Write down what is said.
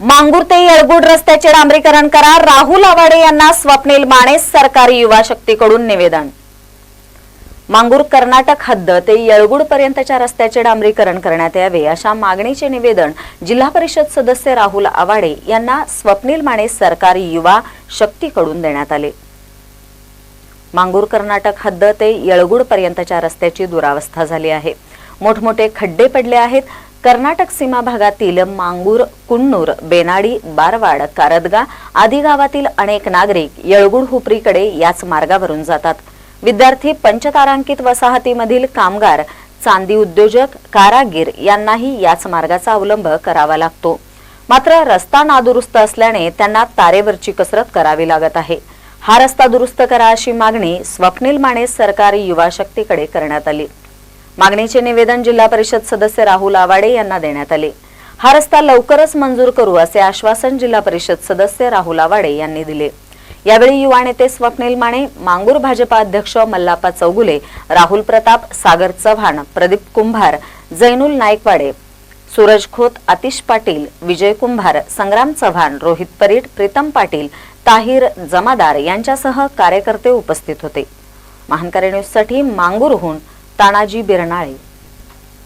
मांगूर ते येळगुड रस्त्याचे डांबरीकरण करा. राहुल आवाडे यांना स्वप्नील माने सरकारी युवा शक्तीकडून निवेदन. मांगूर कर्नाटक हद्द ते येळगुड पर्यंतच्या रस्त्याचे डांबरीकरण करण्यात यावे अशा मागणीचे निवेदन जिल्हा परिषद सदस्य राहुल आवाडे यांना स्वप्नील माने सरकारी युवा शक्तीकडून देण्यात आले. मांगूर कर्नाटक हद्द ते येळगुड पर्यंतच्या रस्त्याची दुरावस्था झाली आहे. मोठमोठे खड्डे पडले आहेत. कर्नाटक सीमा भागातील मांगूर कुन्नूर बेनाडी बारवाड कारदगा आदी गावातील अनेक नागरिक येळगुड हुपरीकडे याच मार्गावरून जातात. विद्यार्थी पंचतारांकित वसाहतीमधील कामगार चांदी उद्योजक कारागीर यांनाही याच मार्गाचा अवलंब करावा लागतो. मात्र रस्ता नादुरुस्त असल्याने त्यांना तारेवरची कसरत करावी लागत आहे. हा रस्ता दुरुस्त करा अशी मागणी स्वप्नील माने सरकारी युवा शक्तीकडे करण्यात आली. मागणीचे निवेदन जिल्हा परिषद सदस्य राहुल आवाडे यांना देण्यात आले. हा रस्ता लवकरच मंजूर करू असे आश्वासन जिल्हा परिषद सदस्य राहुल आवाडे यांनी दिले. यावेळी युवा नेते स्वप्नील माने मांगूर भाजपा अध्यक्ष मल्लाप्पा चौगुले राहुल प्रताप सागर चव्हाण प्रदीप कुंभार जैनुल नाईकवाडे सूरज खोत आतिश पाटील विजय कुंभार संग्राम चव्हाण रोहित परीट प्रीतम पाटील ताहिर जमादार यांच्यासह कार्यकर्ते उपस्थित होते. महानकारी न्यूजसाठी मांगूरहून तानाजी बिरणाळे